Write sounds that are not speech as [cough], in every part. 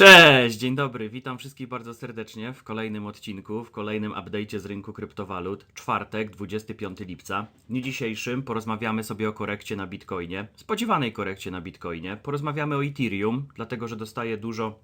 Cześć, dzień dobry, witam wszystkich bardzo serdecznie w kolejnym odcinku, w kolejnym update'cie z rynku kryptowalut. Czwartek, 25 lipca. W dniu dzisiejszym porozmawiamy sobie o korekcie na Bitcoinie, spodziewanej korekcie na Bitcoinie. Porozmawiamy o Ethereum, dlatego że dostaję dużo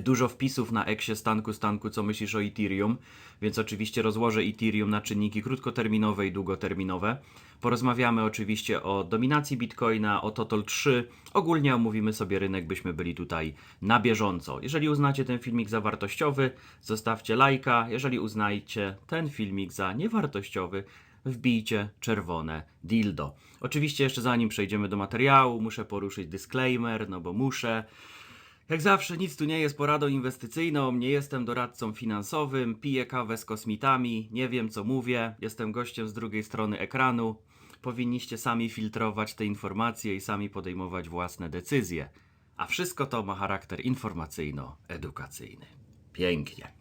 dużo wpisów na Eksie Stanku Stanku, co myślisz o Ethereum, więc oczywiście rozłożę Ethereum na czynniki krótkoterminowe i długoterminowe. Porozmawiamy oczywiście o dominacji Bitcoina, o Total 3. Ogólnie omówimy sobie rynek, byśmy byli tutaj na bieżąco. Jeżeli uznacie ten filmik za wartościowy, zostawcie lajka. Jeżeli uznajcie ten filmik za niewartościowy, wbijcie czerwone dildo. Oczywiście jeszcze zanim przejdziemy do materiału, muszę poruszyć disclaimer, no bo muszę. Jak zawsze, nic tu nie jest poradą inwestycyjną, nie jestem doradcą finansowym, piję kawę z kosmitami, nie wiem co mówię, jestem gościem z drugiej strony ekranu. Powinniście sami filtrować te informacje i sami podejmować własne decyzje. A wszystko to ma charakter informacyjno-edukacyjny. Pięknie.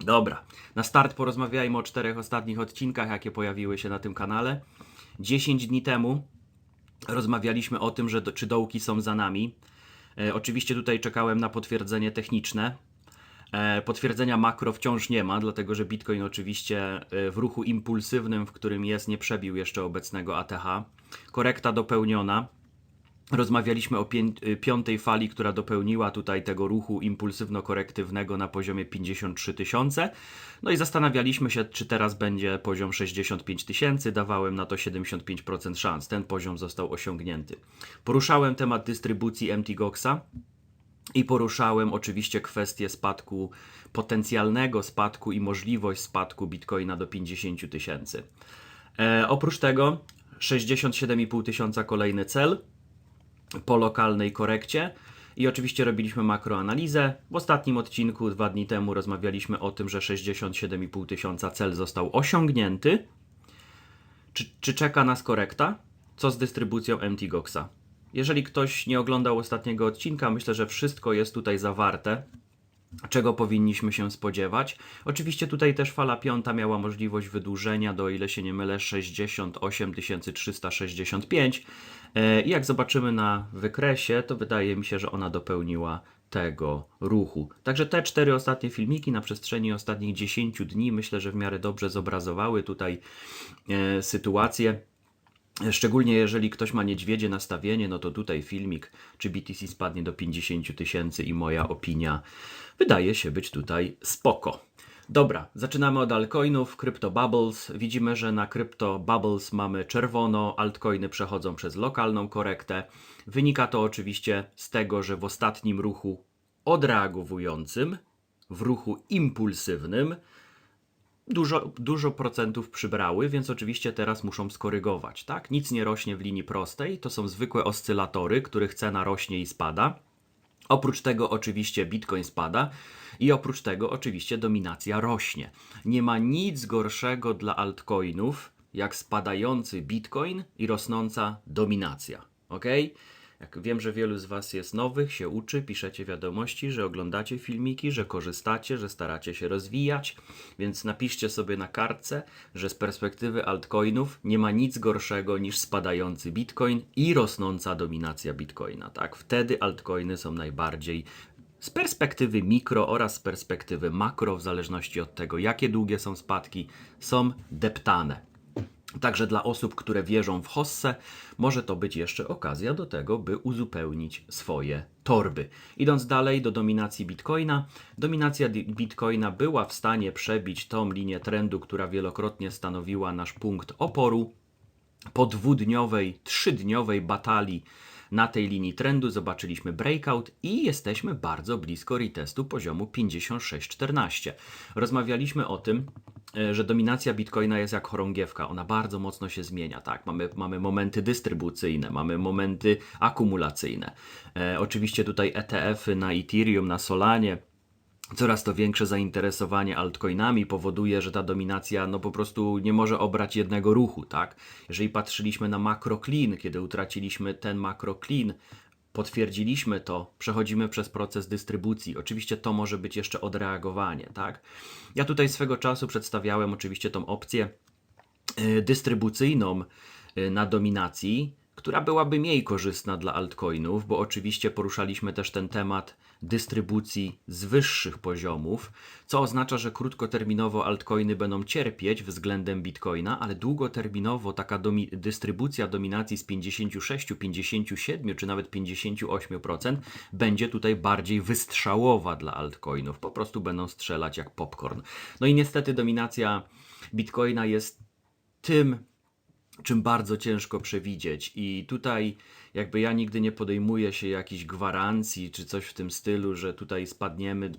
Dobra, na start porozmawiajmy o czterech ostatnich odcinkach, jakie pojawiły się na tym kanale. 10 dni temu rozmawialiśmy o tym, że do, czy dołki są za nami. E, oczywiście tutaj czekałem na potwierdzenie techniczne. E, potwierdzenia makro wciąż nie ma, dlatego że Bitcoin oczywiście e, w ruchu impulsywnym, w którym jest, nie przebił jeszcze obecnego ATH. Korekta dopełniona. Rozmawialiśmy o y, piątej fali, która dopełniła tutaj tego ruchu impulsywno-korektywnego na poziomie 53 tysiące. No i zastanawialiśmy się, czy teraz będzie poziom 65 tysięcy. Dawałem na to 75% szans. Ten poziom został osiągnięty. Poruszałem temat dystrybucji MTGOXa. I poruszałem oczywiście kwestię spadku, potencjalnego spadku i możliwość spadku bitcoina do 50 tysięcy. E, oprócz tego 67,5 tysiąca kolejny cel po lokalnej korekcie. I oczywiście robiliśmy makroanalizę. W ostatnim odcinku, dwa dni temu, rozmawialiśmy o tym, że 67,5 tysiąca cel został osiągnięty. Czy, czy czeka nas korekta? Co z dystrybucją MTGOXa? Jeżeli ktoś nie oglądał ostatniego odcinka, myślę, że wszystko jest tutaj zawarte. Czego powinniśmy się spodziewać? Oczywiście tutaj też fala piąta miała możliwość wydłużenia do, ile się nie mylę, 68 365. E, I jak zobaczymy na wykresie, to wydaje mi się, że ona dopełniła tego ruchu. Także te cztery ostatnie filmiki na przestrzeni ostatnich 10 dni myślę, że w miarę dobrze zobrazowały tutaj e, sytuację. Szczególnie jeżeli ktoś ma niedźwiedzie nastawienie, no to tutaj filmik, czy BTC spadnie do 50 tysięcy i moja opinia wydaje się być tutaj spoko. Dobra, zaczynamy od altcoinów, Crypto Bubbles. Widzimy, że na Crypto Bubbles mamy czerwono, altcoiny przechodzą przez lokalną korektę. Wynika to oczywiście z tego, że w ostatnim ruchu odreagowującym, w ruchu impulsywnym, dużo, dużo procentów przybrały, więc oczywiście teraz muszą skorygować. Tak? Nic nie rośnie w linii prostej, to są zwykłe oscylatory, których cena rośnie i spada. Oprócz tego oczywiście Bitcoin spada i oprócz tego oczywiście dominacja rośnie. Nie ma nic gorszego dla altcoinów jak spadający Bitcoin i rosnąca dominacja. Ok? Jak wiem, że wielu z Was jest nowych, się uczy, piszecie wiadomości, że oglądacie filmiki, że korzystacie, że staracie się rozwijać, więc napiszcie sobie na kartce, że z perspektywy altcoinów nie ma nic gorszego niż spadający Bitcoin i rosnąca dominacja Bitcoina. Tak, wtedy altcoiny są najbardziej z perspektywy mikro oraz z perspektywy makro, w zależności od tego, jakie długie są spadki, są deptane. Także dla osób, które wierzą w hossę, może to być jeszcze okazja do tego, by uzupełnić swoje torby. Idąc dalej do dominacji Bitcoina, dominacja Bitcoina była w stanie przebić tą linię trendu, która wielokrotnie stanowiła nasz punkt oporu. Po dwudniowej, trzydniowej batalii na tej linii trendu zobaczyliśmy breakout i jesteśmy bardzo blisko retestu poziomu 56,14. Rozmawialiśmy o tym, e, że dominacja Bitcoina jest jak chorągiewka, ona bardzo mocno się zmienia, tak? Mamy, mamy momenty dystrybucyjne, mamy momenty akumulacyjne. E, oczywiście tutaj ETF-y na Ethereum, na Solanie, coraz to większe zainteresowanie altcoinami powoduje, że ta dominacja no po prostu nie może obrać jednego ruchu, tak? Jeżeli patrzyliśmy na makro clean, kiedy utraciliśmy ten makro clean, potwierdziliśmy to, przechodzimy przez proces dystrybucji. Oczywiście to może być jeszcze odreagowanie, tak? Ja tutaj swego czasu przedstawiałem oczywiście tą opcję y, dystrybucyjną y, na dominacji, która byłaby mniej korzystna dla altcoinów, bo oczywiście poruszaliśmy też ten temat dystrybucji z wyższych poziomów, co oznacza, że krótkoterminowo altcoiny będą cierpieć względem bitcoina, ale długoterminowo taka domi dystrybucja dominacji z 56, 57 czy nawet 58% będzie tutaj bardziej wystrzałowa dla altcoinów. Po prostu będą strzelać jak popcorn. No i niestety dominacja bitcoina jest tym czym bardzo ciężko przewidzieć. I tutaj jakby ja nigdy nie podejmuję się jakichś gwarancji czy coś w tym stylu, że tutaj spadniemy,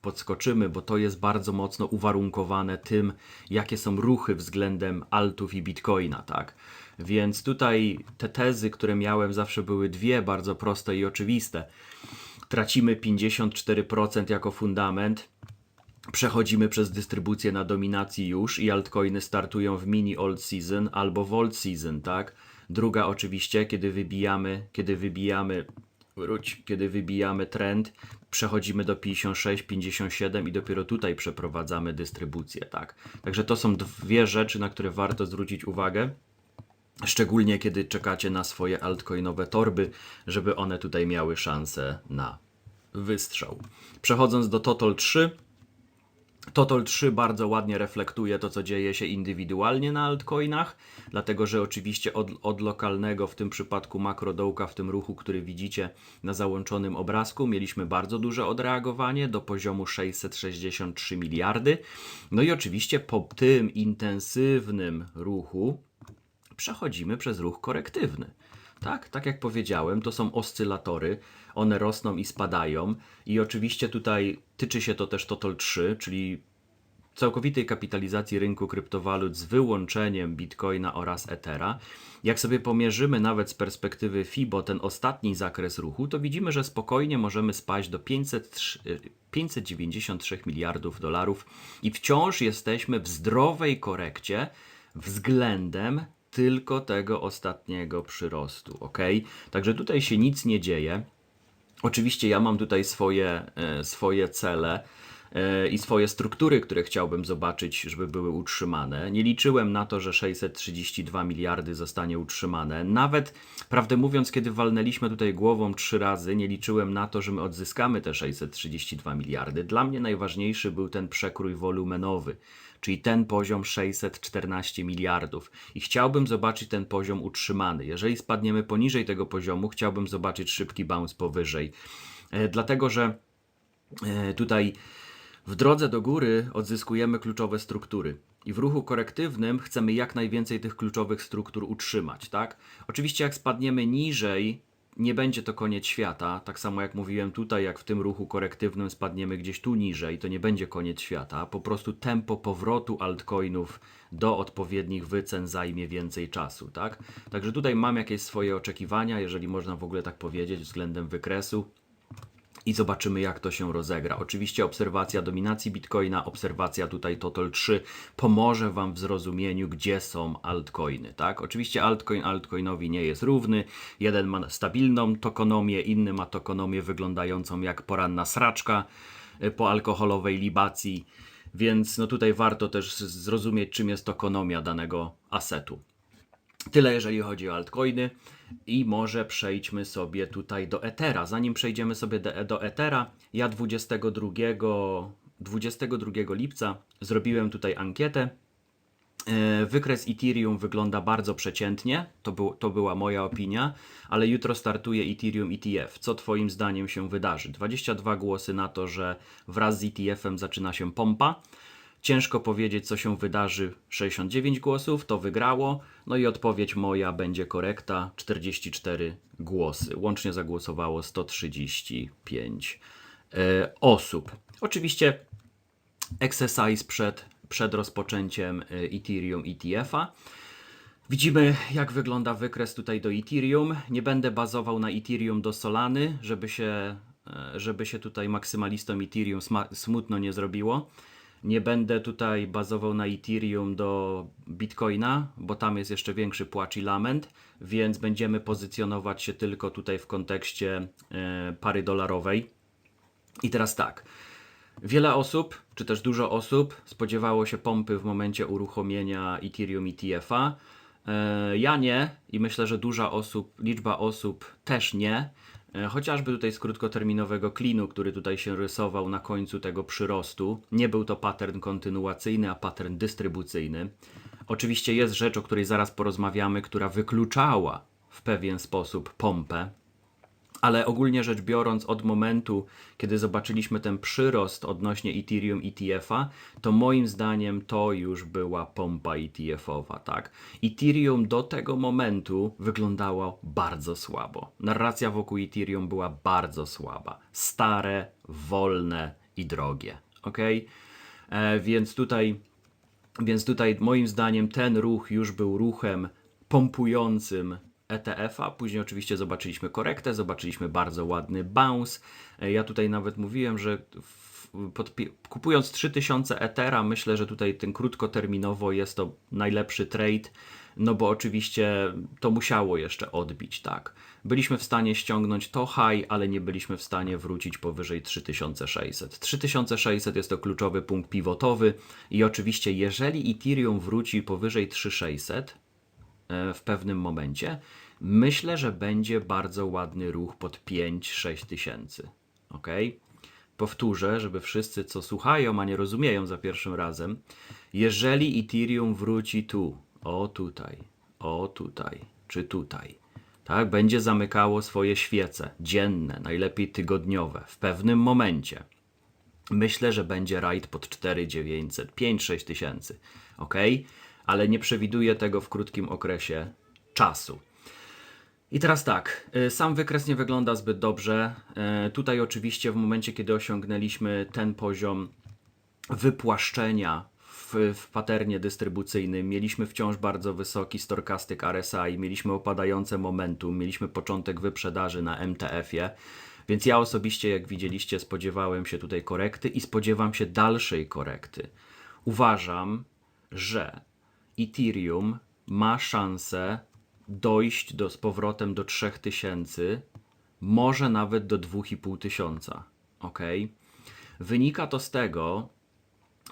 podskoczymy, bo to jest bardzo mocno uwarunkowane tym, jakie są ruchy względem altów i bitcoina, tak? Więc tutaj te tezy, które miałem, zawsze były dwie bardzo proste i oczywiste. Tracimy 54% jako fundament, przechodzimy przez dystrybucję na dominacji już i altcoiny startują w mini old season albo w old season, tak? Druga oczywiście, kiedy wybijamy, kiedy wybijamy wróć, kiedy wybijamy trend, przechodzimy do 56, 57 i dopiero tutaj przeprowadzamy dystrybucję, tak? Także to są dwie rzeczy, na które warto zwrócić uwagę. Szczególnie kiedy czekacie na swoje altcoinowe torby, żeby one tutaj miały szansę na wystrzał. Przechodząc do Total 3, Total 3 bardzo ładnie reflektuje to, co dzieje się indywidualnie na altcoinach, dlatego że oczywiście od, od lokalnego, w tym przypadku makrodołka, w tym ruchu, który widzicie na załączonym obrazku, mieliśmy bardzo duże odreagowanie do poziomu 663 miliardy. No i oczywiście po tym intensywnym ruchu przechodzimy przez ruch korektywny. Tak, tak jak powiedziałem, to są oscylatory, one rosną i spadają i oczywiście tutaj tyczy się to też Total 3, czyli całkowitej kapitalizacji rynku kryptowalut z wyłączeniem Bitcoina oraz Ethera. Jak sobie pomierzymy nawet z perspektywy FIBO ten ostatni zakres ruchu, to widzimy, że spokojnie możemy spaść do 503, y, 593 miliardów dolarów i wciąż jesteśmy w zdrowej korekcie względem tylko tego ostatniego przyrostu, ok? Także tutaj się nic nie dzieje. Oczywiście ja mam tutaj swoje, e, swoje cele i swoje struktury, które chciałbym zobaczyć, żeby były utrzymane. Nie liczyłem na to, że 632 miliardy zostanie utrzymane. Nawet, prawdę mówiąc, kiedy walnęliśmy tutaj głową trzy razy, nie liczyłem na to, że my odzyskamy te 632 miliardy. Dla mnie najważniejszy był ten przekrój wolumenowy, czyli ten poziom 614 miliardów. I chciałbym zobaczyć ten poziom utrzymany. Jeżeli spadniemy poniżej tego poziomu, chciałbym zobaczyć szybki bounce powyżej. E, Dlatego, że e, tutaj w drodze do góry odzyskujemy kluczowe struktury. I w ruchu korektywnym chcemy jak najwięcej tych kluczowych struktur utrzymać, tak? Oczywiście jak spadniemy niżej, nie będzie to koniec świata. Tak samo jak mówiłem tutaj, jak w tym ruchu korektywnym spadniemy gdzieś tu niżej, to nie będzie koniec świata. Po prostu tempo powrotu altcoinów do odpowiednich wycen zajmie więcej czasu, tak? Także tutaj mam jakieś swoje oczekiwania, jeżeli można w ogóle tak powiedzieć, względem wykresu i zobaczymy, jak to się rozegra. Oczywiście obserwacja dominacji Bitcoina, obserwacja tutaj Total 3 pomoże Wam w zrozumieniu, gdzie są altcoiny. Tak? Oczywiście altcoin altcoinowi nie jest równy. Jeden ma stabilną tokonomię, inny ma tokonomię wyglądającą jak poranna sraczka y, po alkoholowej libacji. Więc no tutaj warto też zrozumieć, czym jest tokonomia danego asetu. Tyle jeżeli chodzi o altcoiny i może przejdźmy sobie tutaj do Ethera. Zanim przejdziemy sobie do, Ethera, ja 22, 22 lipca zrobiłem tutaj ankietę. E, Wykres Ethereum wygląda bardzo przeciętnie, to, był, to była moja opinia, ale jutro startuje Ethereum ETF. Co Twoim zdaniem się wydarzy? 22 głosy na to, że wraz z ETF-em zaczyna się pompa. Ciężko powiedzieć, co się wydarzy. 69 głosów to wygrało. No i odpowiedź moja będzie korekta. 44 głosy. Łącznie zagłosowało 135 e, osób. Oczywiście exercise przed, przed rozpoczęciem e, Ethereum ETF-a. Widzimy, jak wygląda wykres tutaj do Ethereum. Nie będę bazował na Ethereum do Solany, żeby się, e, żeby się tutaj maksymalistom Ethereum smutno nie zrobiło. Nie będę tutaj bazował na Ethereum do Bitcoina, bo tam jest jeszcze większy płacz i lament, więc będziemy pozycjonować się tylko tutaj w kontekście e, pary dolarowej. I teraz tak. Wiele osób, czy też dużo osób spodziewało się pompy w momencie uruchomienia Ethereum ETF-a. E, Ja nie i myślę, że duża osób, liczba osób też nie. E, Chociażby tutaj z krótkoterminowego klinu, który tutaj się rysował na końcu tego przyrostu. Nie był to pattern kontynuacyjny, a pattern dystrybucyjny. Oczywiście jest rzecz, o której zaraz porozmawiamy, która wykluczała w pewien sposób pompę, ale ogólnie rzecz biorąc, od momentu, kiedy zobaczyliśmy ten przyrost odnośnie Ethereum ETF-a, to moim zdaniem to już była pompa ETF-owa, tak? Ethereum do tego momentu wyglądało bardzo słabo. Narracja wokół Ethereum była bardzo słaba. Stare, wolne i drogie, ok? E, więc tutaj więc tutaj moim zdaniem ten ruch już był ruchem pompującym ETF-a. Później oczywiście zobaczyliśmy korektę, zobaczyliśmy bardzo ładny bounce. E, Ja tutaj nawet mówiłem, że kupując 3000 Ethera, myślę, że tutaj ten krótkoterminowo jest to najlepszy trade, no bo oczywiście to musiało jeszcze odbić, tak. Byliśmy w stanie ściągnąć to high, ale nie byliśmy w stanie wrócić powyżej 3600. 3600 jest to kluczowy punkt pivotowy i oczywiście jeżeli Ethereum wróci powyżej 3600, e, w pewnym momencie. Myślę, że będzie bardzo ładny ruch pod 5-6 tysięcy. Ok? Powtórzę, żeby wszyscy, co słuchają, a nie rozumieją za pierwszym razem, jeżeli Ethereum wróci tu, o tutaj, o tutaj, czy tutaj, tak, będzie zamykało swoje świece dzienne, najlepiej tygodniowe, w pewnym momencie. Myślę, że będzie rajd pod 4900, 5-6 tysięcy. Ok? Ale nie przewiduję tego w krótkim okresie czasu. I teraz tak, y, sam wykres nie wygląda zbyt dobrze. Y, Tutaj oczywiście w momencie, kiedy osiągnęliśmy ten poziom wypłaszczenia w, w paternie dystrybucyjnym, mieliśmy wciąż bardzo wysoki stochastic RSI, mieliśmy opadające momentum, mieliśmy początek wyprzedaży na MTF-ie, więc ja osobiście, jak widzieliście, spodziewałem się tutaj korekty i spodziewam się dalszej korekty. Uważam, że Ethereum ma szansę dojść do, z powrotem do 3000, może nawet do 2500. Ok? Wynika to z tego,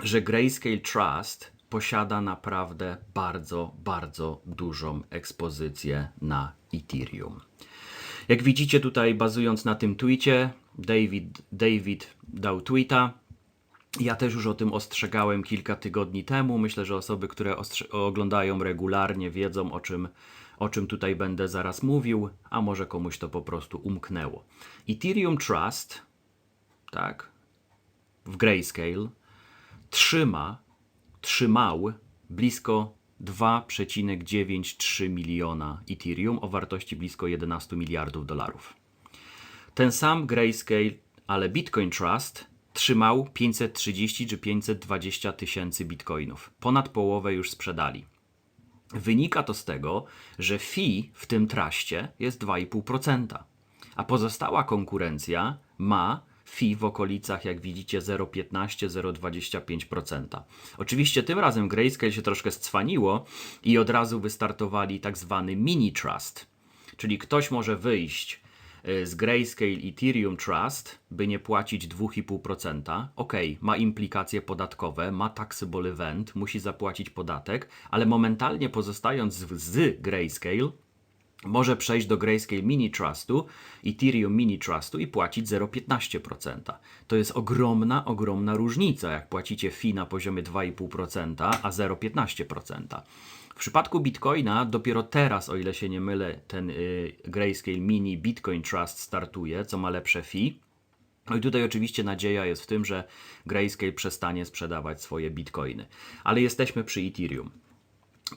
że Grayscale Trust posiada naprawdę bardzo, bardzo dużą ekspozycję na Ethereum. Jak widzicie tutaj, bazując na tym tweetie, David, David dał tweeta. Ja też już o tym ostrzegałem kilka tygodni temu. Myślę, że osoby, które oglądają regularnie, wiedzą o czym, o czym tutaj będę zaraz mówił, a może komuś to po prostu umknęło. Ethereum Trust, tak, w Grayscale, trzyma, trzymał blisko 2,93 miliona Ethereum o wartości blisko 11 miliardów dolarów. Ten sam Grayscale, ale Bitcoin Trust trzymał 530 czy 520 tysięcy bitcoinów. Ponad połowę już sprzedali. Wynika to z tego, że fee w tym traście jest 2,5%, a pozostała konkurencja ma fee w okolicach, jak widzicie, 0,15-0,25%. Oczywiście tym razem Grayscale się troszkę scwaniło i od razu wystartowali tak zwany mini trust, czyli ktoś może wyjść z Grayscale Ethereum Trust, by nie płacić 2,5%. Ok, ma implikacje podatkowe, ma taxable event, musi zapłacić podatek, ale momentalnie pozostając z, z Grayscale, może przejść do Grayscale Mini Trustu, Ethereum Mini Trustu i płacić 0,15%. To jest ogromna, ogromna różnica, jak płacicie fee na poziomie 2,5%, a 0,15%. W przypadku Bitcoina dopiero teraz, o ile się nie mylę, ten y, Grayscale Mini Bitcoin Trust startuje, co ma lepsze fee. No i tutaj oczywiście nadzieja jest w tym, że Grayscale przestanie sprzedawać swoje bitcoiny. Ale jesteśmy przy Ethereum.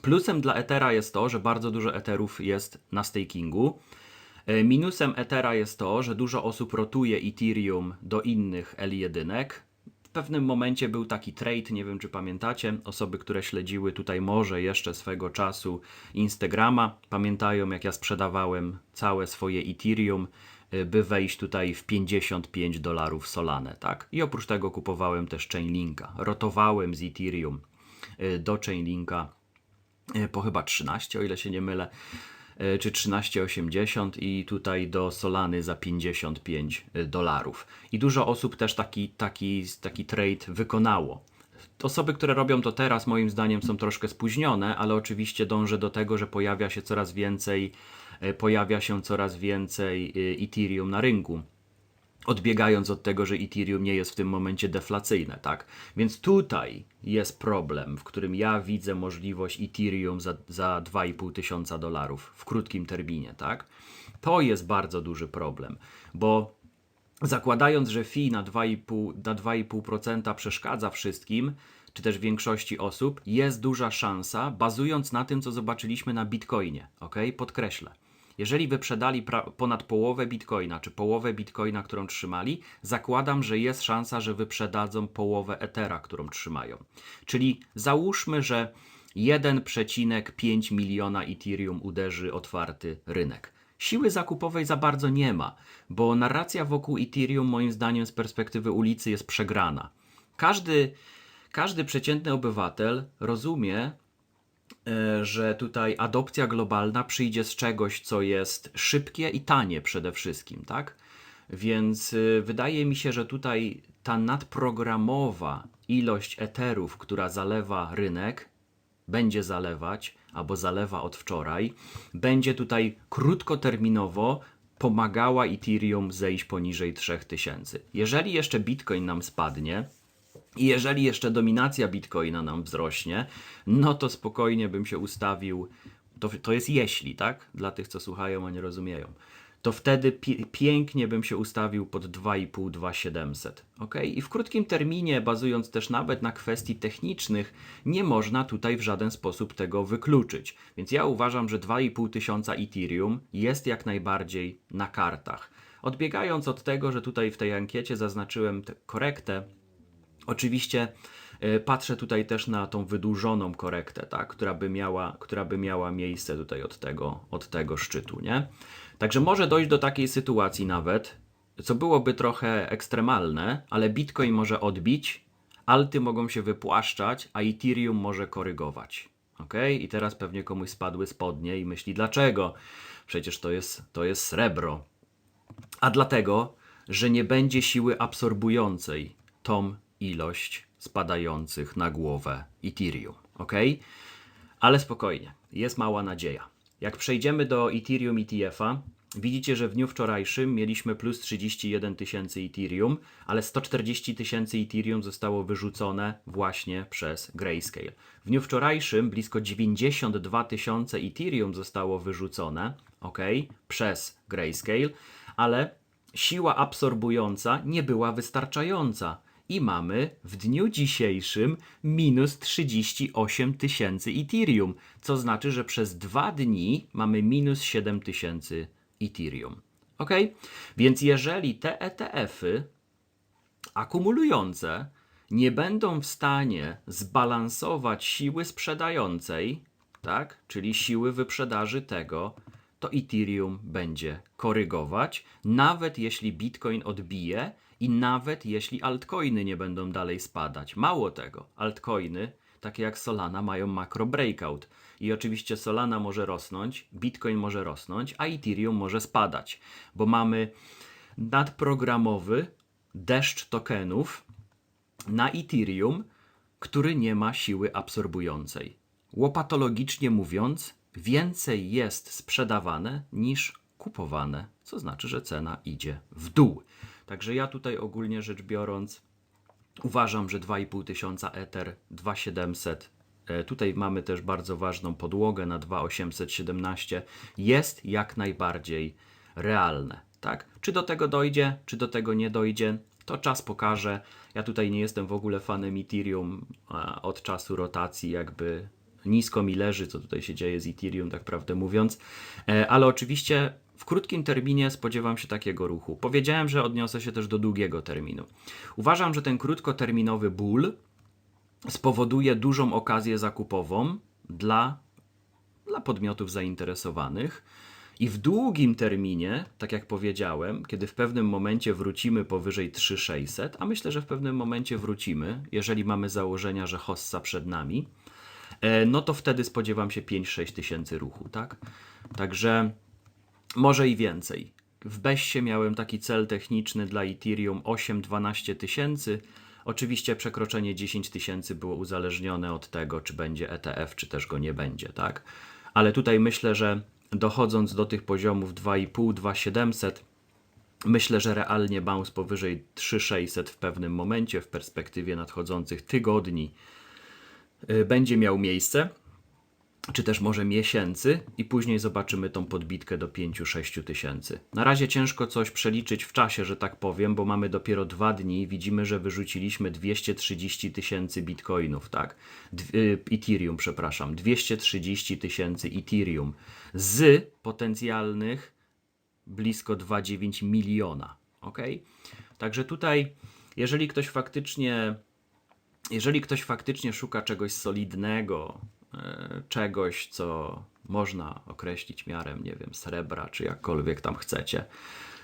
Plusem dla Ethera jest to, że bardzo dużo Etherów jest na stakingu. E, Minusem Ethera jest to, że dużo osób rotuje Ethereum do innych L1. Pewnym momencie był taki trade, nie wiem czy pamiętacie, osoby, które śledziły tutaj może jeszcze swego czasu Instagrama, pamiętają jak ja sprzedawałem całe swoje Ethereum, y, by wejść tutaj w 55 dolarów Solanę, tak? I oprócz tego kupowałem też Chainlinka. Rotowałem z Ethereum y, do Chainlinka y, po chyba 13, o ile się nie mylę, czy 13,80 i tutaj do Solany za 55 dolarów. I dużo osób też taki, taki, taki trade wykonało Osoby, które robią to teraz, moim zdaniem, są troszkę spóźnione, ale oczywiście dążę do tego, że pojawia się coraz więcej, e, pojawia się coraz więcej e, Ethereum na rynku odbiegając od tego, że Ethereum nie jest w tym momencie deflacyjne, tak? Więc tutaj jest problem, w którym ja widzę możliwość Ethereum za, za 2,5 tysiąca dolarów w krótkim terminie, tak? To jest bardzo duży problem, bo zakładając, że fee na 2,5%, na 2,5% przeszkadza wszystkim, czy też większości osób, jest duża szansa, bazując na tym, co zobaczyliśmy na Bitcoinie, ok? Podkreślę. Jeżeli wyprzedali pra- ponad połowę bitcoina, czy połowę bitcoina, którą trzymali, zakładam, że jest szansa, że wyprzedadzą połowę Ethera, którą trzymają. Czyli załóżmy, że 1,5 miliona Ethereum uderzy otwarty rynek. Siły zakupowej za bardzo nie ma, bo narracja wokół Ethereum, moim zdaniem, z perspektywy ulicy jest przegrana. Każdy, każdy przeciętny obywatel rozumie, że tutaj adopcja globalna przyjdzie z czegoś, co jest szybkie i tanie przede wszystkim, tak? Więc y, wydaje mi się, że tutaj ta nadprogramowa ilość eterów, która zalewa rynek, będzie zalewać, albo zalewa od wczoraj, będzie tutaj krótkoterminowo pomagała Ethereum zejść poniżej 3000. Jeżeli jeszcze Bitcoin nam spadnie, i jeżeli jeszcze dominacja Bitcoina nam wzrośnie, no to spokojnie bym się ustawił. To, to jest jeśli, tak? Dla tych, co słuchają, a nie rozumieją. To wtedy pi- pięknie bym się ustawił pod 2,5, 2,700. Ok? I w krótkim terminie, bazując też nawet na kwestii technicznych, nie można tutaj w żaden sposób tego wykluczyć. Więc ja uważam, że 2,5 tysiąca Ethereum jest jak najbardziej na kartach. Odbiegając od tego, że tutaj w tej ankiecie zaznaczyłem tę korektę, Oczywiście e, patrzę tutaj też na tą wydłużoną korektę, tak, która, by miała, która by miała miejsce tutaj od tego, od tego szczytu, nie? Także może dojść do takiej sytuacji nawet, co byłoby trochę ekstremalne, ale Bitcoin może odbić, alty mogą się wypłaszczać, a Ethereum może korygować. Ok? I teraz pewnie komuś spadły spodnie i myśli, dlaczego? Przecież to jest, to jest srebro. A dlatego, że nie będzie siły absorbującej tą ilość spadających na głowę Ethereum. Ok? Ale spokojnie, jest mała nadzieja. Jak przejdziemy do Ethereum ETF-a, widzicie, że w dniu wczorajszym mieliśmy plus 31 tysięcy Ethereum, ale 140 tysięcy Ethereum zostało wyrzucone właśnie przez Grayscale. W dniu wczorajszym blisko 92 tysiące Ethereum zostało wyrzucone, ok, przez Grayscale, ale siła absorbująca nie była wystarczająca. I mamy w dniu dzisiejszym minus 38 tysięcy Ethereum, co znaczy, że przez dwa dni mamy minus 7 tysięcy Ethereum. Ok? Więc jeżeli te ETF-y akumulujące nie będą w stanie zbalansować siły sprzedającej, tak, czyli siły wyprzedaży tego, to Ethereum będzie korygować, nawet jeśli Bitcoin odbije i nawet jeśli altcoiny nie będą dalej spadać. Mało tego, altcoiny, takie jak Solana, mają makro breakout. I oczywiście Solana może rosnąć, Bitcoin może rosnąć, a Ethereum może spadać, bo mamy nadprogramowy deszcz tokenów na Ethereum, który nie ma siły absorbującej. Łopatologicznie mówiąc, więcej jest sprzedawane niż kupowane, co znaczy, że cena idzie w dół. Także ja tutaj ogólnie rzecz biorąc uważam, że 2,5 tysiąca Ether, 2,700 e, Tutaj mamy też bardzo ważną podłogę na 2,817. Jest jak najbardziej realne. Tak? Czy do tego dojdzie, czy do tego nie dojdzie, to czas pokaże. Ja tutaj nie jestem w ogóle fanem Ethereum od czasu rotacji, jakby nisko mi leży, co tutaj się dzieje z Ethereum, tak prawdę mówiąc. E, Ale oczywiście w krótkim terminie spodziewam się takiego ruchu. Powiedziałem, że odniosę się też do długiego terminu. Uważam, że ten krótkoterminowy ból spowoduje dużą okazję zakupową dla, dla podmiotów zainteresowanych. I w długim terminie, tak jak powiedziałem, kiedy w pewnym momencie wrócimy powyżej 3600, a myślę, że w pewnym momencie wrócimy, jeżeli mamy założenia, że hossa przed nami, e, no to wtedy spodziewam się 5-6 tysięcy ruchu, tak? Także może i więcej. W Beście miałem taki cel techniczny dla Ethereum 8-12 tysięcy, Oczywiście przekroczenie 10 tysięcy było uzależnione od tego, czy będzie ETF, czy też go nie będzie, tak? Ale tutaj myślę, że dochodząc do tych poziomów 2,5, 2,700, myślę, że realnie bounce powyżej 3,600 w pewnym momencie, w perspektywie nadchodzących tygodni, y, będzie miał miejsce czy też może miesięcy i później zobaczymy tą podbitkę do 5-6 tysięcy. Na razie ciężko coś przeliczyć w czasie, że tak powiem, bo mamy dopiero dwa dni widzimy, że wyrzuciliśmy 230 tysięcy bitcoinów, tak? Y, Ethereum, przepraszam, 230 tysięcy Ethereum z potencjalnych blisko 2,9 miliona, ok? Także tutaj, jeżeli ktoś faktycznie jeżeli ktoś faktycznie szuka czegoś solidnego, czegoś, co można określić miarem, nie wiem, srebra, czy jakkolwiek tam chcecie,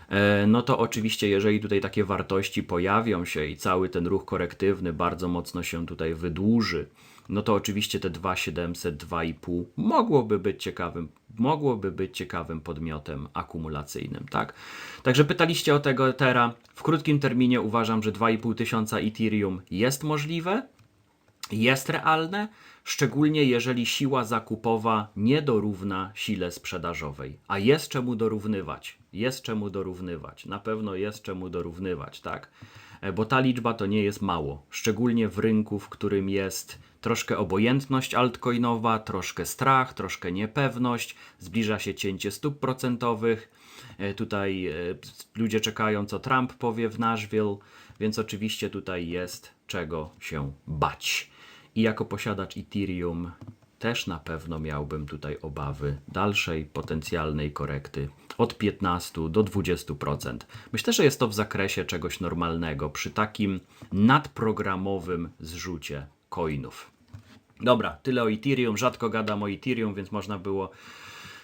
e, no to oczywiście, jeżeli tutaj takie wartości pojawią się i cały ten ruch korektywny bardzo mocno się tutaj wydłuży, no to oczywiście te 2700, 2,5 mogłoby być ciekawym, mogłoby być ciekawym podmiotem akumulacyjnym, tak? Także pytaliście o tego Ethera. W krótkim terminie uważam, że 2,5 tysiąca Ethereum jest możliwe, jest realne, szczególnie jeżeli siła zakupowa nie dorówna sile sprzedażowej. A jest czemu dorównywać. Jest czemu dorównywać. Na pewno jest czemu dorównywać, tak? E, Bo ta liczba to nie jest mało. Szczególnie w rynku, w którym jest troszkę obojętność altcoinowa, troszkę strach, troszkę niepewność, zbliża się cięcie stóp procentowych. E, Tutaj e, ludzie czekają, co Trump powie w Nashville, więc oczywiście tutaj jest czego się bać. I jako posiadacz Ethereum też na pewno miałbym tutaj obawy dalszej potencjalnej korekty od 15 do 20%. Myślę, że jest to w zakresie czegoś normalnego przy takim nadprogramowym zrzucie coinów. Dobra, tyle o Ethereum. Rzadko gadam o Ethereum, więc można było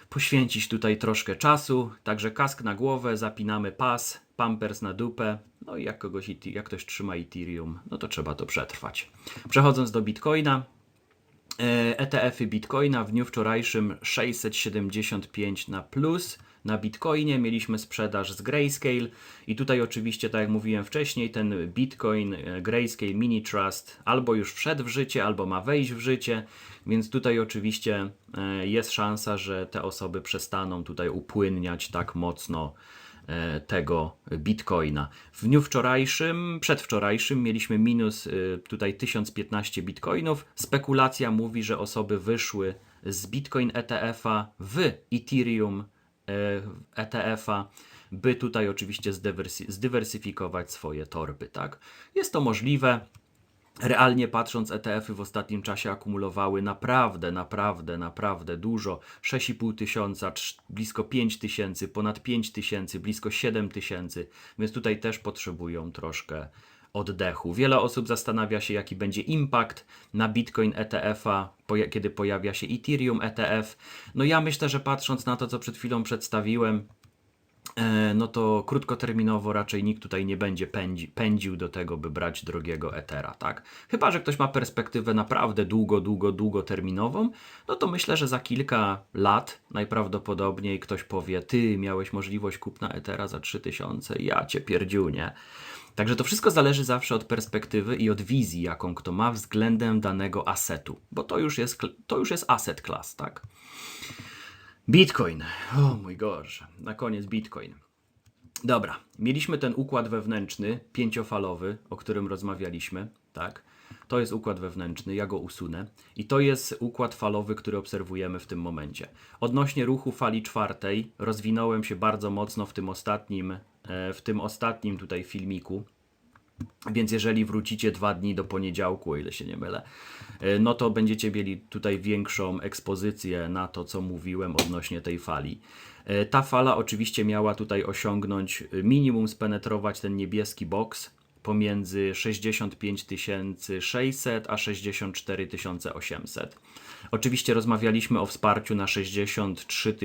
poświęcić tutaj troszkę czasu. Także kask na głowę, zapinamy pas, pampers na dupę. No i jak, kogoś, jak ktoś trzyma Ethereum, no to trzeba to przetrwać. Przechodząc do Bitcoina, E, ETF-y Bitcoina w dniu wczorajszym 675 na plus. Na Bitcoinie mieliśmy sprzedaż z Grayscale i tutaj oczywiście, tak jak mówiłem wcześniej, ten Bitcoin e, Grayscale Mini Trust albo już wszedł w życie, albo ma wejść w życie, więc tutaj oczywiście e, jest szansa, że te osoby przestaną tutaj upłynniać tak mocno e, tego bitcoina. W dniu wczorajszym, przedwczorajszym mieliśmy minus tutaj 1015 bitcoinów. Spekulacja mówi, że osoby wyszły z bitcoin ETF-a w Ethereum ETF-a, by tutaj oczywiście zdywersy- zdywersyfikować swoje torby, tak? Jest to możliwe. Realnie patrząc, ETF-y w ostatnim czasie akumulowały naprawdę, naprawdę, naprawdę dużo. 6,5 tysiąca, blisko 5 tysięcy, ponad 5 tysięcy, blisko 7 tysięcy, więc tutaj też potrzebują troszkę oddechu. Wiele osób zastanawia się, jaki będzie impact na Bitcoin ETF-a, kiedy pojawia się Ethereum ETF. No ja myślę, że patrząc na to, co przed chwilą przedstawiłem, no to krótkoterminowo raczej nikt tutaj nie będzie pędzi, pędził do tego, by brać drogiego Ethera, tak? Chyba, że ktoś ma perspektywę naprawdę długo, długo, długoterminową, no to myślę, że za kilka lat najprawdopodobniej ktoś powie, ty miałeś możliwość kupna Ethera za 3000, ja cię pierdziu, nie? Także to wszystko zależy zawsze od perspektywy i od wizji, jaką kto ma względem danego asetu, bo to już jest, to już jest asset class, tak? Bitcoin. O mój gosh. Na koniec Bitcoin. Dobra, mieliśmy ten układ wewnętrzny, pięciofalowy, o którym rozmawialiśmy, tak? To jest układ wewnętrzny, ja go usunę. I to jest układ falowy, który obserwujemy w tym momencie. Odnośnie ruchu fali czwartej, rozwinąłem się bardzo mocno w tym ostatnim, e, w tym ostatnim tutaj filmiku. Więc jeżeli wrócicie dwa dni do poniedziałku, o ile się nie mylę, e, no to będziecie mieli tutaj większą ekspozycję na to, co mówiłem odnośnie tej fali. E, Ta fala oczywiście miała tutaj osiągnąć e, minimum, spenetrować ten niebieski boks pomiędzy 65 600 a 64 800. Oczywiście rozmawialiśmy o wsparciu na 63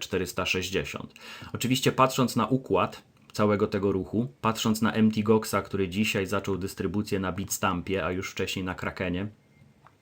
460. Oczywiście patrząc na układ, całego tego ruchu. Patrząc na MT Goxa, który dzisiaj zaczął dystrybucję na Bitstampie, a już wcześniej na Krakenie,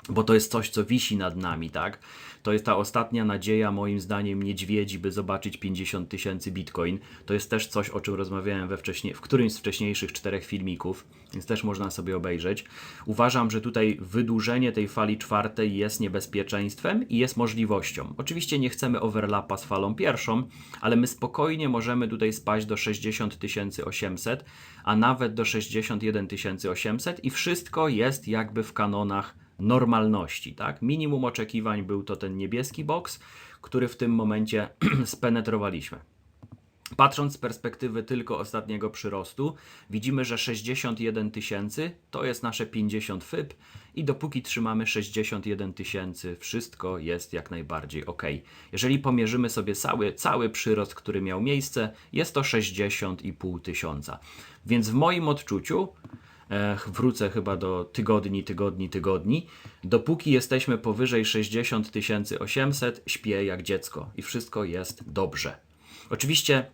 bo to jest coś, co wisi nad nami, tak? To jest ta ostatnia nadzieja, moim zdaniem, niedźwiedzi, by zobaczyć 50 tysięcy bitcoin. To jest też coś, o czym rozmawiałem we wcześnie, w którymś z wcześniejszych czterech filmików, więc też można sobie obejrzeć. Uważam, że tutaj wydłużenie tej fali czwartej jest niebezpieczeństwem i jest możliwością. Oczywiście nie chcemy overlapa z falą pierwszą, ale my spokojnie możemy tutaj spaść do 60 800, a nawet do 61 800 i wszystko jest jakby w kanonach normalności, tak? Minimum oczekiwań był to ten niebieski boks, który w tym momencie [clears throat] spenetrowaliśmy. Patrząc z perspektywy tylko ostatniego przyrostu, widzimy, że 61 tysięcy to jest nasze 50 FIB i dopóki trzymamy 61 tysięcy, wszystko jest jak najbardziej ok. Jeżeli pomierzymy sobie cały, cały przyrost, który miał miejsce, jest to 60,5 tysiąca. Więc w moim odczuciu wrócę chyba do tygodni, tygodni, tygodni. Dopóki jesteśmy powyżej 60 800, śpię jak dziecko i wszystko jest dobrze. Oczywiście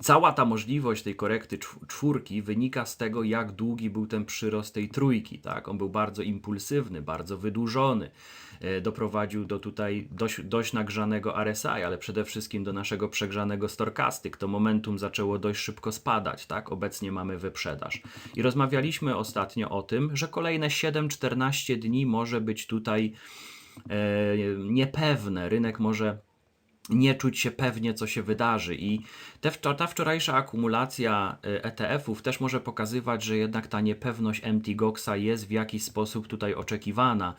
cała ta możliwość tej korekty czw- czwórki wynika z tego, jak długi był ten przyrost tej trójki. Tak? On był bardzo impulsywny, bardzo wydłużony. E, Doprowadził do tutaj dość, dość nagrzanego RSI, ale przede wszystkim do naszego przegrzanego Stochastic. To momentum zaczęło dość szybko spadać. Tak? Obecnie mamy wyprzedaż. I rozmawialiśmy ostatnio o tym, że kolejne 7-14 dni może być tutaj e, niepewne. Rynek może nie czuć się pewnie, co się wydarzy. I te, ta wczorajsza akumulacja y, ETF-ów też może pokazywać, że jednak ta niepewność MT Goxa jest w jakiś sposób tutaj oczekiwana.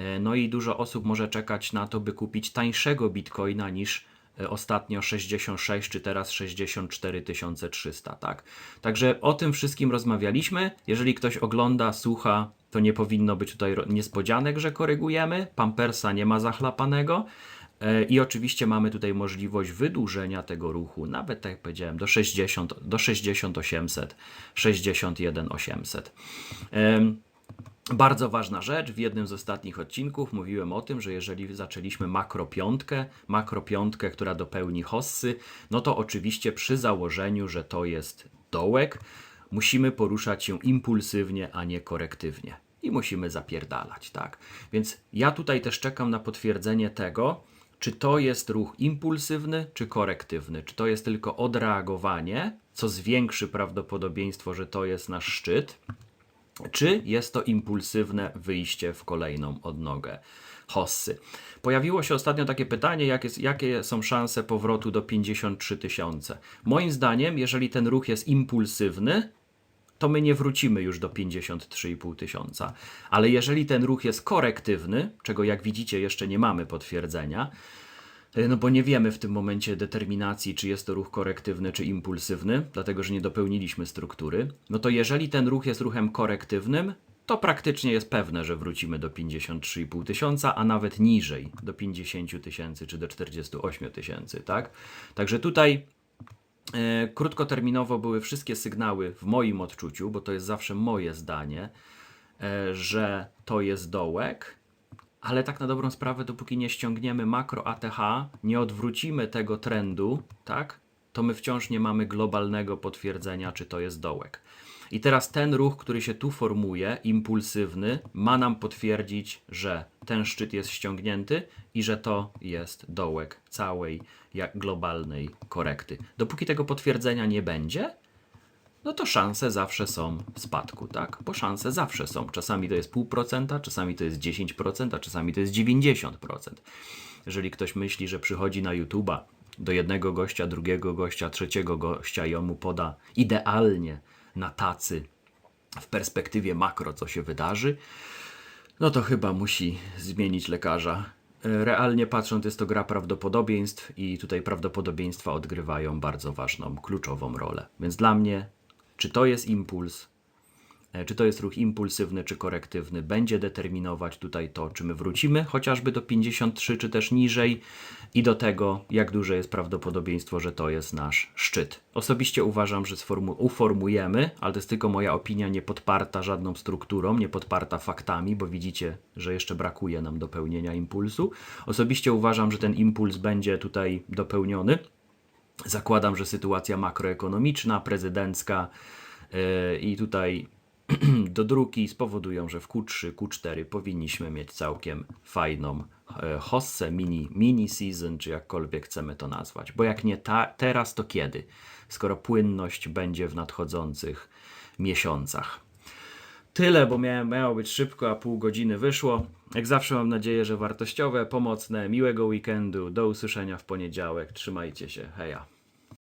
Y, No i dużo osób może czekać na to, by kupić tańszego bitcoina niż y, ostatnio 66 czy teraz 64 300, tak? Także o tym wszystkim rozmawialiśmy. Jeżeli ktoś ogląda, słucha, to nie powinno być tutaj niespodzianek, że korygujemy. Pampersa nie ma zachlapanego. E, I oczywiście mamy tutaj możliwość wydłużenia tego ruchu, nawet tak jak powiedziałem, do 60, do 60 800, 61 800. Em, Bardzo ważna rzecz, w jednym z ostatnich odcinków mówiłem o tym, że jeżeli zaczęliśmy makropiątkę, makropiątkę, która dopełni hossy, no to oczywiście przy założeniu, że to jest dołek, musimy poruszać się impulsywnie, a nie korektywnie. I musimy zapierdalać, tak? Więc ja tutaj też czekam na potwierdzenie tego, czy to jest ruch impulsywny, czy korektywny? Czy to jest tylko odreagowanie, co zwiększy prawdopodobieństwo, że to jest nasz szczyt, czy jest to impulsywne wyjście w kolejną odnogę hossy. Pojawiło się ostatnio takie pytanie, jak jest, jakie są szanse powrotu do 53 tysiące. Moim zdaniem, jeżeli ten ruch jest impulsywny, to my nie wrócimy już do 53,5 tysiąca. Ale jeżeli ten ruch jest korektywny, czego jak widzicie jeszcze nie mamy potwierdzenia, y, no bo nie wiemy w tym momencie determinacji, czy jest to ruch korektywny, czy impulsywny, dlatego że nie dopełniliśmy struktury, no to jeżeli ten ruch jest ruchem korektywnym, to praktycznie jest pewne, że wrócimy do 53,5 tysiąca, a nawet niżej, do 50 tysięcy czy do 48 tysięcy, tak? Także tutaj E, Krótkoterminowo były wszystkie sygnały w moim odczuciu, bo to jest zawsze moje zdanie, e, że to jest dołek, ale tak na dobrą sprawę, dopóki nie ściągniemy makro ATH, nie odwrócimy tego trendu, tak, to my wciąż nie mamy globalnego potwierdzenia, czy to jest dołek. I teraz ten ruch, który się tu formuje, impulsywny, ma nam potwierdzić, że ten szczyt jest ściągnięty i że to jest dołek całej globalnej korekty. Dopóki tego potwierdzenia nie będzie, no to szanse zawsze są w spadku, tak? Bo szanse zawsze są. Czasami to jest 0,5%, czasami to jest 10%, a czasami to jest 90%. Jeżeli ktoś myśli, że przychodzi na YouTube'a do jednego gościa, drugiego gościa, trzeciego gościa i on mu poda idealnie na tacy w perspektywie makro, co się wydarzy, no to chyba musi zmienić lekarza. Realnie patrząc, jest to gra prawdopodobieństw, i tutaj prawdopodobieństwa odgrywają bardzo ważną, kluczową rolę. Więc dla mnie, czy to jest impuls, czy to jest ruch impulsywny, czy korektywny, będzie determinować tutaj to, czy my wrócimy chociażby do 53, czy też niżej, i do tego, jak duże jest prawdopodobieństwo, że to jest nasz szczyt. Osobiście uważam, że uformujemy, ale to jest tylko moja opinia, nie podparta żadną strukturą, nie podparta faktami, bo widzicie, że jeszcze brakuje nam dopełnienia impulsu. Osobiście uważam, że ten impuls będzie tutaj dopełniony. Zakładam, że sytuacja makroekonomiczna, prezydencka yy, i tutaj [clears throat] do druki spowodują, że w Q3, Q4 powinniśmy mieć całkiem fajną e, hossę, mini, mini season, czy jakkolwiek chcemy to nazwać. Bo jak nie ta, teraz, to kiedy? Skoro płynność będzie w nadchodzących miesiącach. Tyle, bo miałem, miało być szybko, a pół godziny wyszło. Jak zawsze mam nadzieję, że wartościowe, pomocne, miłego weekendu. Do usłyszenia w poniedziałek. Trzymajcie się. Heja.